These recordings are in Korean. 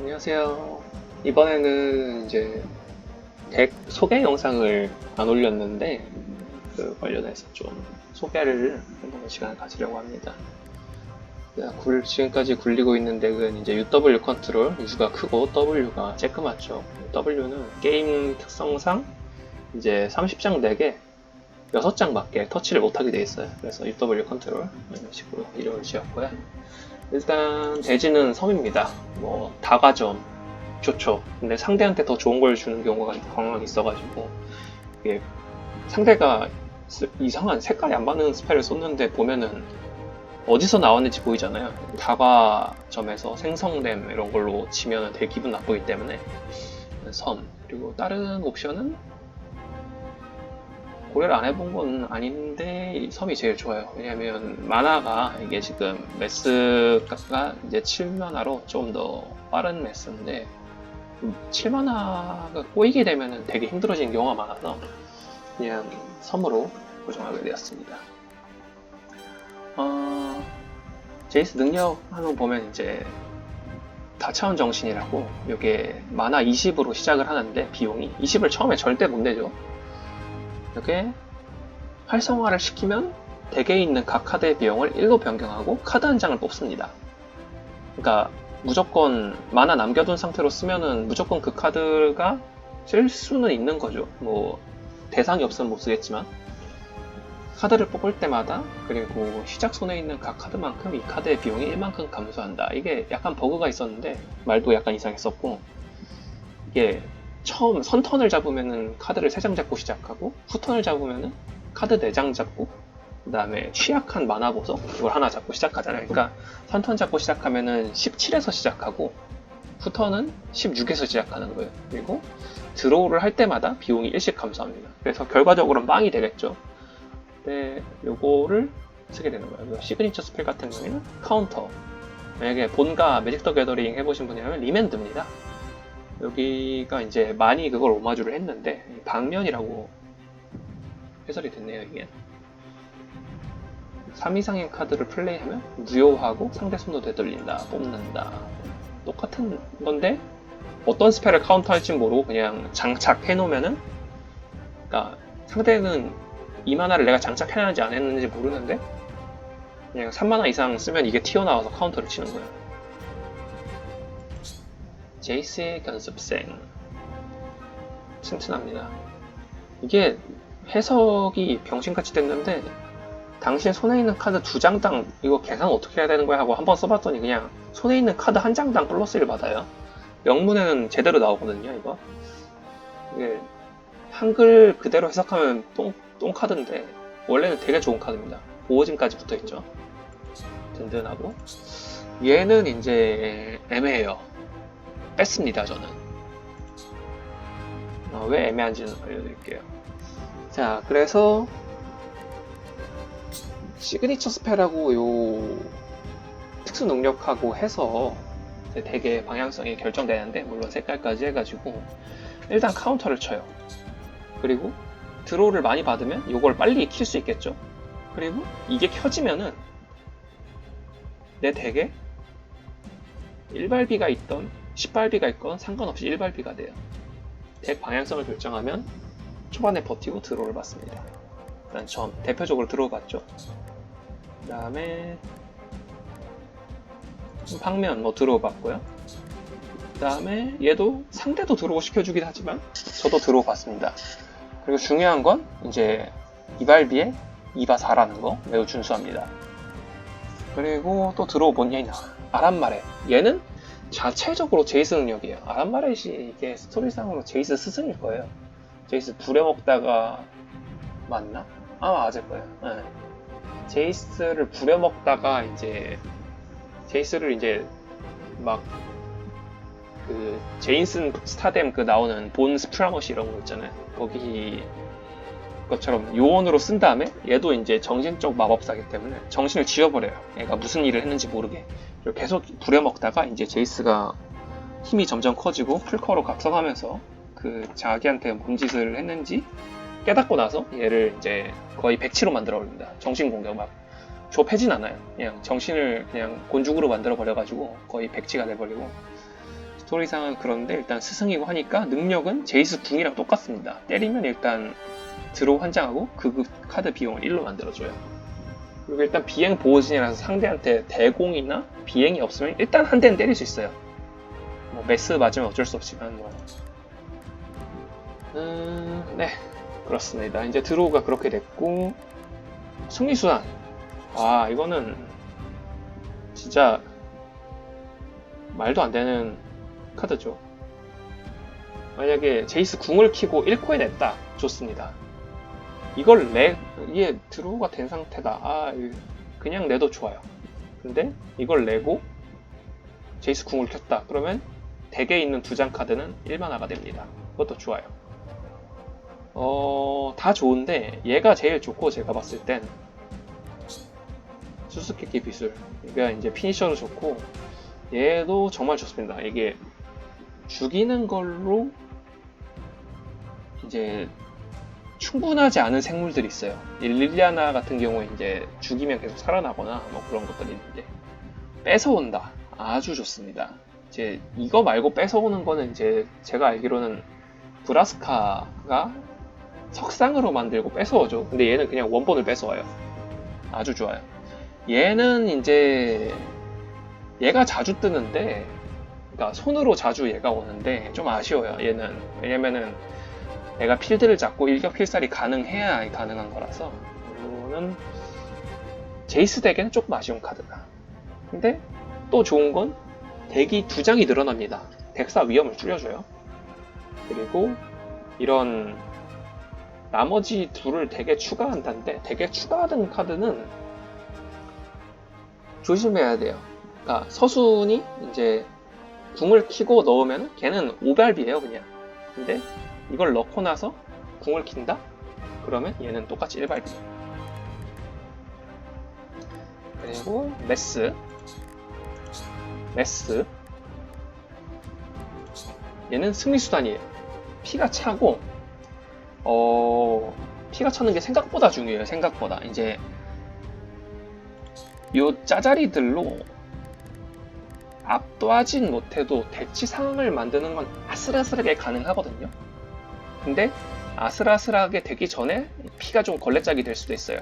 안녕하세요. 이번에는 이제 덱 소개 영상을 안 올렸는데 그 관련해서 좀 소개를 해보는 시간을 가지려고 합니다. 지금까지 굴리고 있는 덱은 이제 UW 컨트롤 U가 크고 W가 쬐끄맣죠. W는 게임 특성상 이제 30장 덱에 6장밖에 터치를 못하게 돼 있어요. 그래서 UW 컨트롤 이런 식으로 이름을 지었고요. 일단 대지는 섬입니다. 뭐 다가점 좋죠. 근데 상대한테 더 좋은 걸 주는 경우가 광황 있어가지고 이게 상대가 스- 이상한 색깔이 안 맞는 스펠을 쏟는데 보면은 어디서 나왔는지 보이잖아요. 다가점에서 생성됨 이런 걸로 치면 되게 기분 나쁘기 때문에 섬 그리고 다른 옵션은 고려를 안 해본 건 아닌데 이 섬이 제일 좋아요. 왜냐면 만화가 이게 지금 매스가 이제 7만화로 좀 더 빠른 매스인데 7만화가 꼬이게 되면 되게 힘들어지는 경우가 많아서 그냥 섬으로 고정하게 되었습니다. 어, 제이스 능력 한번 보면 이제 다차원 정신이라고 이게 만화 20으로 시작을 하는데 비용이 20을 처음에 절대 못 내죠. 이렇게 활성화를 시키면 덱에 있는 각 카드의 비용을 1로 변경하고 카드 한 장을 뽑습니다. 그러니까 무조건 만화 남겨둔 상태로 쓰면은 무조건 그 카드가 쓸 수는 있는 거죠. 뭐 대상이 없으면 못 쓰겠지만 카드를 뽑을 때마다 그리고 시작 손에 있는 각 카드만큼 이 카드의 비용이 1만큼 감소한다. 이게 약간 버그가 있었는데 말도 약간 이상했었고 이게 처음 선턴을 잡으면은 카드를 3장 잡고 시작하고 후턴을 잡으면은 카드 4장 잡고 그 다음에 취약한 만화 보석 이걸 하나 잡고 시작하잖아요. 그러니까 선턴 잡고 시작하면은 17에서 시작하고 후턴은 16에서 시작하는 거예요. 그리고 드로우를 할 때마다 비용이 1씩 감소합니다. 그래서 결과적으로는 빵이 되겠죠. 근데 요거를 쓰게 되는 거예요. 요 시그니처 스펠 같은 경우에는 카운터. 만약에 본가 매직 더 게더링 해보신 분이라면 리맨드입니다. 여기가 이제 많이 그걸 오마주를 했는데 방면이라고 해설이 됐네요 이게. 3 이상의 카드를 플레이하면 무효하고 상대 손도 되돌린다 뽑는다. 똑같은 건데 어떤 스펠을 카운터할지 모르고 그냥 장착해 놓으면은 그러니까 상대는 2만화를 내가 장착해놨는지 안 했는지 모르는데 그냥 3만화 이상 쓰면 이게 튀어나와서 카운터를 치는 거예요 제이스의 연습생 튼튼합니다. 이게 해석이 병신같이 됐는데 당신 손에 있는 카드 두 장당 이거 계산 어떻게 해야 되는 거야 하고 한번 써봤더니 그냥 손에 있는 카드 한 장당 플러스 1 받아요. 영문에는 제대로 나오거든요 이거. 이게 한글 그대로 해석하면 똥, 똥 카드인데 원래는 되게 좋은 카드입니다. 보호진까지 붙어있죠. 든든하고 얘는 이제 애매해요. 뺐습니다, 저는. 어, 왜 애매한지는 알려드릴게요. 자, 그래서 시그니처 스펠하고 요 특수 능력하고 해서 되게 방향성이 결정되는데 물론 색깔까지 해가지고 일단 카운터를 쳐요. 그리고 드로우를 많이 받으면 요걸 빨리 킬 수 있겠죠. 그리고 이게 켜지면은 내 덱에 1발비가 있던 10발비가 있건 상관없이 1발비가 돼요. 덱 방향성을 결정하면 초반에 버티고 드로우를 받습니다. 일단 처음 대표적으로 드로우 받죠. 그 다음에 방면 뭐 드로우 받고요. 그 다음에 얘도 상대도 드로우 시켜주긴 하지만 저도 드로우 받습니다. 그리고 중요한 건 이제 이발비에 2바 4라는 거 매우 준수합니다. 그리고 또 드로우 뭐냐 아란마레 얘는 자체적으로 제이스 능력이에요. 아란마렛이 이게 스토리상으로 제이스 스승일 거예요. 제이스 부려먹다가 맞나? 아 맞을 거예요. 네. 제이스를 부려먹다가 이제 제이스를 이제 막 그 제인슨 스타뎀 그 나오는 본 스프라머시 이런 거 있잖아요. 거기 것처럼 요원으로 쓴 다음에 얘도 이제 정신적 마법사기 때문에 정신을 지워버려요. 얘가 무슨 일을 했는지 모르게. 계속 부려먹다가 이제 제이스가 힘이 점점 커지고 풀커로 각성하면서 그 자기한테 뭔 짓을 했는지 깨닫고 나서 얘를 이제 거의 백치로 만들어 버립니다. 정신 공격 막 좁해진 않아요. 그냥 정신을 그냥 곤죽으로 만들어 버려가지고 거의 백치가 돼버리고 스토리상은 그런데 일단 스승이고 하니까 능력은 제이스 궁이랑 똑같습니다. 때리면 일단 드로우 한 장하고 그 카드 비용을 1로 만들어줘요. 그리고 일단 비행 보호진이라서 상대한테 대공이나 비행이 없으면 일단 한 대는 때릴 수 있어요. 뭐 메스 맞으면 어쩔 수 없지만 뭐. 음, 네 그렇습니다. 이제 드로우가 그렇게 됐고 승리수단 아 이거는 진짜 말도 안 되는 카드죠. 만약에 제이스 궁을 키고 1코에 냈다 좋습니다. 이걸 내 이게 드로우가 된 상태다. 아 그냥 내도 좋아요. 근데 이걸 내고 제이스 궁을 켰다. 그러면 덱에 있는 두 장 카드는 1만화가 됩니다. 그것도 좋아요. 어, 다 좋은데 얘가 제일 좋고 제가 봤을 땐 수수께끼 비술. 얘가 이제 피니셔도 좋고 얘도 정말 좋습니다. 이게 죽이는 걸로 이제 충분하지 않은 생물들이 있어요. 이 릴리아나 같은 경우에 이제 죽이면 계속 살아나거나 뭐 그런 것들이 있는데 뺏어온다. 아주 좋습니다. 이제 이거 말고 뺏어오는 거는 이제 제가 알기로는 브라스카가 석상으로 만들고 뺏어오죠. 근데 얘는 그냥 원본을 뺏어와요. 아주 좋아요. 얘는 이제 얘가 자주 뜨는데 그러니까 손으로 자주 얘가 오는데 좀 아쉬워요. 얘는 왜냐면은 내가 필드를 잡고 일격 필살이 가능해야 가능한 거라서 이거는 제이스 덱에는 조금 아쉬운 카드다. 근데 또 좋은 건 덱이 두 장이 늘어납니다. 덱사 위험을 줄여줘요. 그리고 이런 나머지 둘을 덱에 추가한다는데 덱에 추가하던 카드는 조심해야 돼요. 그러니까 서순이 이제 궁을 키고 넣으면 걔는 오발비예요 그냥. 근데 이걸 넣고 나서 궁을 킨다? 그러면 얘는 똑같이 일발비. 그리고 메스. 메스. 얘는 승리수단이에요. 피가 차고, 어, 피가 차는 게 생각보다 중요해요. 생각보다. 이제, 요 짜자리들로 압도하진 못해도 대치 상황을 만드는 건 아슬아슬하게 가능하거든요. 근데 아슬아슬하게 되기 전에 피가 좀 걸레짝이 될 수도 있어요.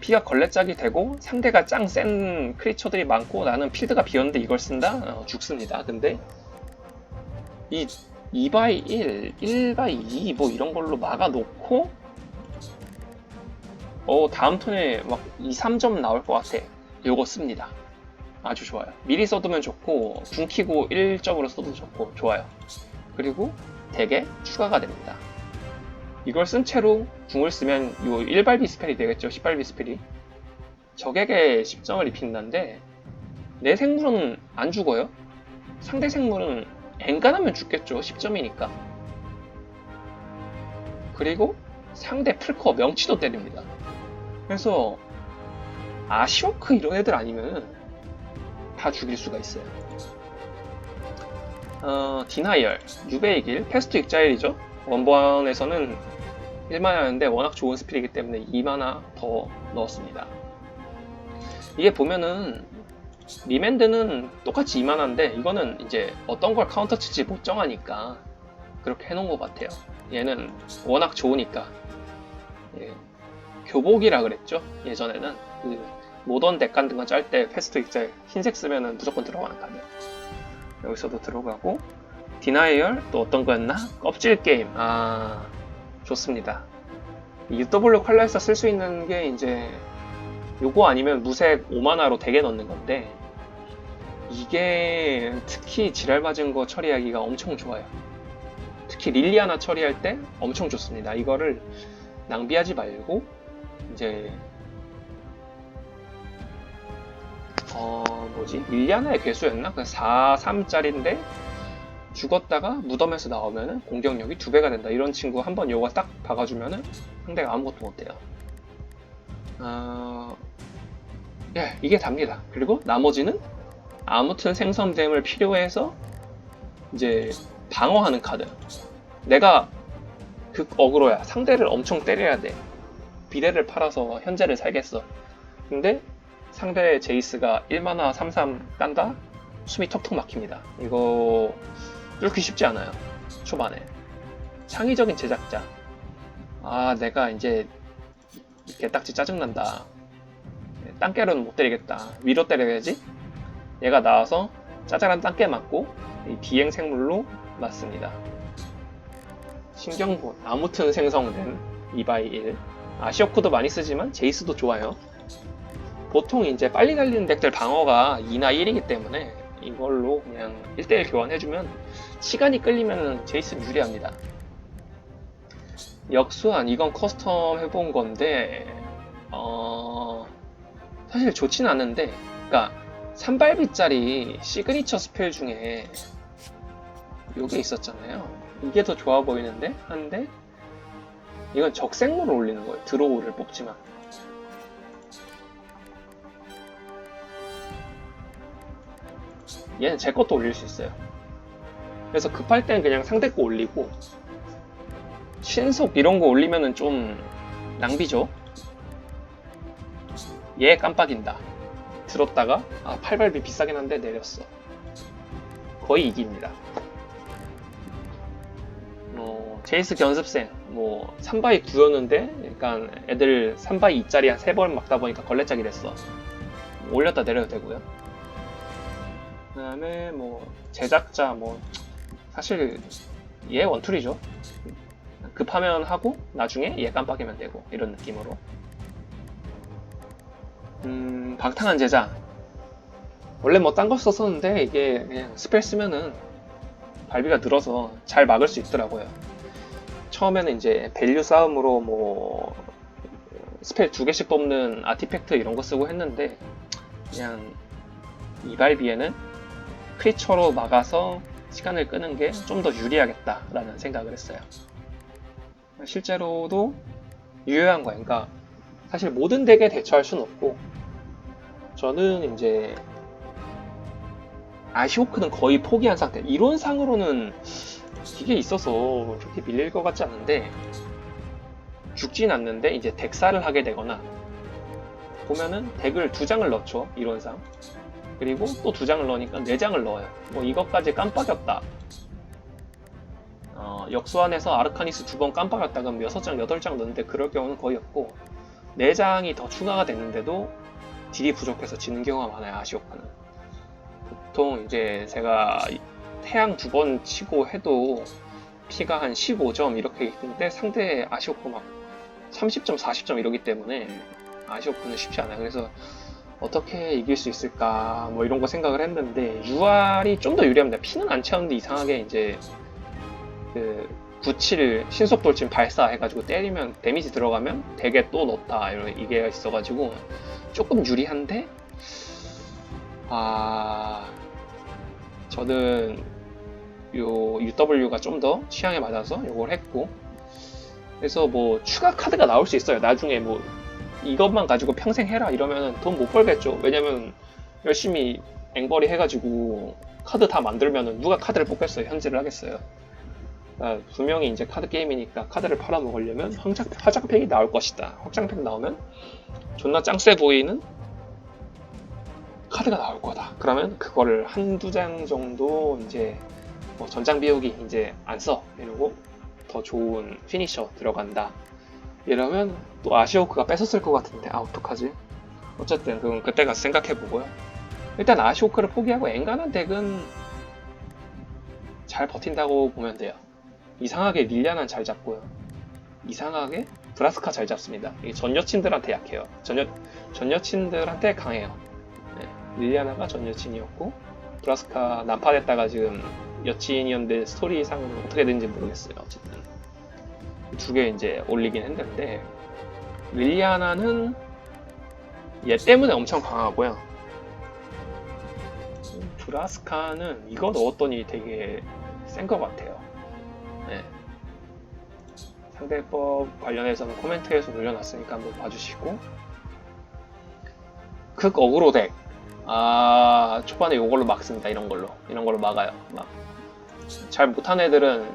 피가 걸레짝이 되고 상대가 짱 센 크리처들이 많고 나는 필드가 비었는데 이걸 쓴다? 어, 죽습니다. 근데 이 2x 1, 1x 2 뭐 이런 걸로 막아놓고 어 다음 턴에 막 2, 3점 나올 것 같아. 요거 씁니다. 아주 좋아요. 미리 써두면 좋고 궁 키고 1점으로 써도 좋고 좋아요. 그리고 덱에 추가가 됩니다. 이걸 쓴 채로 궁을 쓰면 요 1발비 스펠이 되겠죠. 10발비 스펠이. 적에게 10점을 입힌다는데 내 생물은 안 죽어요. 상대 생물은 엔간하면 죽겠죠. 10점이니까. 그리고 상대 풀커 명치도 때립니다. 그래서 아시오크 이런 애들 아니면 다 죽일 수가 있어요. 어, 디나이얼, 유배의 길, 패스트 익자일이죠. 원본에서는 1만화였는데 워낙 좋은 스킬이기 때문에 2만화 더 넣었습니다. 이게 보면은 리맨드는 똑같이 2만화인데 이거는 이제 어떤 걸 카운터 칠지 못 정하니까 그렇게 해놓은 것 같아요. 얘는 워낙 좋으니까 예, 교복이라 그랬죠 예전에는 그 모던 덱 같은 거짤때 패스트 익자일 흰색 쓰면은 무조건 들어가는 카드. 여기서도 들어가고 디나이얼 또 어떤 거였나? 껍질 게임. 아 좋습니다. UW 컬러에서 쓸 수 있는 게 이제 요거 아니면 무색 5만화로 덱에 넣는 건데 이게 특히 지랄 맞은 거 처리하기가 엄청 좋아요. 특히 릴리 아나 처리할 때 엄청 좋습니다. 이거를 낭비하지 말고 이제 어 뭐지 릴리아나의 괴수였나? 그 4, 3짜리인데 죽었다가 무덤에서 나오면은 공격력이 두 배가 된다. 이런 친구 한 번 요거 딱 박아주면은 상대가 아무것도 못해요. 어... 예, 이게 답니다. 그리고 나머지는 아무튼 생성됨을 필요해서 이제 방어하는 카드. 내가 극 어그로야. 상대를 엄청 때려야 돼. 비례를 팔아서 현재를 살겠어. 근데 상대 제이스가 1만화 33 딴다? 숨이 턱턱 막힙니다. 이거 뚫기 쉽지 않아요. 초반에. 창의적인 제작자. 아, 내가 이제 개딱지 짜증난다. 땅깨로는 못 때리겠다. 위로 때려야지. 얘가 나와서 짜잘한 땅깨 맞고 이 비행 생물로 맞습니다. 신경본 아무튼 생성된 2x1 아시오크도 많이 쓰지만 제이스도 좋아요. 보통 이제 빨리 달리는 덱들 방어가 2나 1이기 때문에 이걸로 그냥 1대1 교환해주면 시간이 끌리면 제이스 유리합니다. 역수한 이건 커스텀 해본 건데 어 사실 좋진 않은데 그러니까 3발비짜리 시그니처 스펠 중에 요게 있었잖아요. 이게 더 좋아 보이는데 한데 이건 적생물을 올리는 거예요. 드로우를 뽑지만 얘는 제 것도 올릴 수 있어요. 그래서 급할 땐 그냥 상대 거 올리고 신속 이런 거 올리면은 좀 낭비죠. 얘 깜빡인다. 들었다가 아 8발비 비싸긴 한데 내렸어. 거의 이깁니다. 어, 제이스 견습생 뭐 3바이 9였는데 그러니까 애들 3바이 2짜리 한 3번 막다 보니까 걸레짝이 됐어. 올렸다 내려도 되고요. 그 다음에 뭐 제작자 뭐 사실 얘 원툴이죠. 급하면 하고 나중에 얘 깜빡이면 되고 이런 느낌으로. 음 박탕한 제자. 원래 뭐 딴 거 썼었는데 이게 그냥 스펠 쓰면은 발비가 늘어서 잘 막을 수 있더라고요. 처음에는 이제 밸류 싸움으로 뭐 스펠 두 개씩 뽑는 아티팩트 이런 거 쓰고 했는데 그냥 이발비에는 크리처로 막아서 시간을 끄는 게 좀 더 유리하겠다라는 생각을 했어요. 실제로도 유효한 거예요. 그러니까 사실 모든 덱에 대처할 수는 없고 저는 이제 아시오크는 거의 포기한 상태. 이론상으로는 이게 있어서 그렇게 밀릴 것 같지 않은데 죽진 않는데 이제 덱사를 하게 되거나 보면은 덱을 두 장을 넣죠 이론상 그리고 또 두 장을 넣으니까 네 장을 넣어요. 뭐 이것까지 깜빡였다. 어, 역수안에서 아르카니스 두 번 깜빡였다. 그럼 여섯 장 여덟 장 넣는데 그럴 경우는 거의 없고 네 장이 더 추가가 됐는데도 딜이 부족해서 지는 경우가 많아요. 아시오크는 보통 이제 제가 태양 두 번 치고 해도 피가 한 15점 이렇게 있는데 상대 아시오크 막 30점, 40점 이러기 때문에 아시오크는 쉽지 않아요. 그래서 어떻게 이길 수 있을까 뭐 이런 거 생각을 했는데 UR이 좀 더 유리합니다. 피는 안 채웠는데 이상하게 이제 그97 신속 돌진 발사해가지고 때리면 데미지 들어가면 되게 또 넣다 이런 이게 있어가지고 조금 유리한데 아 저는 요 UW가 좀 더 취향에 맞아서 이걸 했고 그래서 뭐 추가 카드가 나올 수 있어요 나중에 뭐 이것만 가지고 평생 해라 이러면 돈 못 벌겠죠 왜냐면 열심히 앵벌이 해가지고 카드 다 만들면은 누가 카드를 뽑겠어요 현질을 하겠어요 아, 분명히 이제 카드 게임이니까 카드를 팔아먹으려면 황작, 화장팩이 나올 것이다 확장팩 나오면 존나 짱세 보이는 카드가 나올 거다. 그러면 그거를 한두 장 정도 이제 뭐 전장 비우기 이제 안 써. 이러고 더 좋은 피니셔 들어간다. 이러면 또 아시오크가 뺏었을 것 같은데 아 어떡하지? 어쨌든 그건 그때 가서 생각해 보고요. 일단 아시오크를 포기하고 엔간한 덱은 잘 버틴다고 보면 돼요. 이상하게 릴리아는 잘 잡고요. 이상하게 브라스카 잘 잡습니다. 이게 전 여친들한테 약해요. 전, 여, 전 여친들한테 강해요. 릴리아나가 전 여친이었고 브라스카 난파됐다가 지금 여친이었는데 스토리상은 어떻게 된지 모르겠어요. 어쨌든 두 개 이제 올리긴 했는데 릴리아나는 얘 때문에 엄청 강하고요. 브라스카는 이거 넣었더니 되게 센 것 같아요. 네. 상대법 관련해서는 코멘트에서 올려놨으니까 한번 봐주시고 극 어그로 덱 아, 초반에 이걸로 막습니다. 이런 걸로. 이런 걸로 막아요. 막. 잘 못한 애들은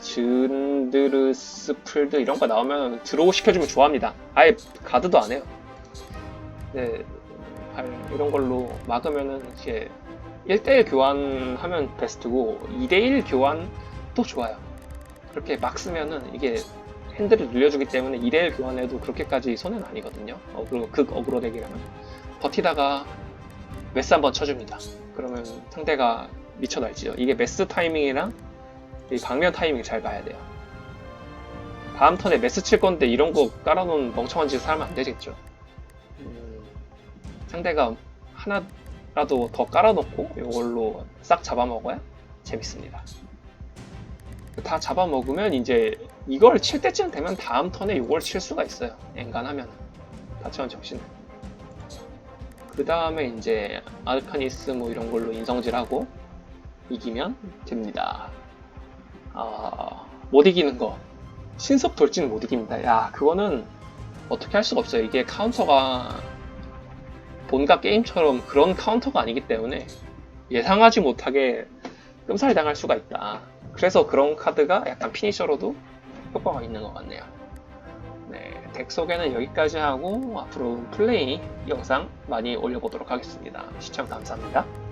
즌드르스 풀드 이런 거 나오면 드로우 시켜주면 좋아합니다. 아예 가드도 안 해요. 네, 이런 걸로 막으면은 이렇게 1대1 교환하면 베스트고 2대1 교환도 좋아요. 그렇게 막 쓰면은 이게 핸들을 늘려주기 때문에 2대1 교환해도 그렇게까지 손해는 아니거든요. 어, 그리고 극 어그로 덱이라면 버티다가 메스 한번 쳐줍니다. 그러면 상대가 미쳐 날지요. 이게 메스 타이밍이랑 이 방면 타이밍 잘 봐야 돼요. 다음 턴에 메스 칠 건데 이런 거 깔아놓은 멍청한 짓을 하면 안 되겠죠. 음, 상대가 하나라도 더 깔아놓고 이걸로 싹 잡아먹어야 재밌습니다. 다 잡아먹으면 이제 이걸 칠 때쯤 되면 다음 턴에 이걸 칠 수가 있어요. 엔간하면 다채원 정신을. 그 다음에 이제 아르카니스 뭐 이런 걸로 인성질하고 이기면 됩니다. 아, 못 이기는 거. 신속 돌진은 못 이깁니다. 야, 그거는 어떻게 할 수가 없어요. 이게 카운터가 본가 게임처럼 그런 카운터가 아니기 때문에 예상하지 못하게 끔살 당할 수가 있다. 그래서 그런 카드가 약간 피니셔로도 효과가 있는 것 같네요. 네, 덱 소개는 여기까지 하고 앞으로 플레이 영상 많이 올려보도록 하겠습니다. 시청 감사합니다.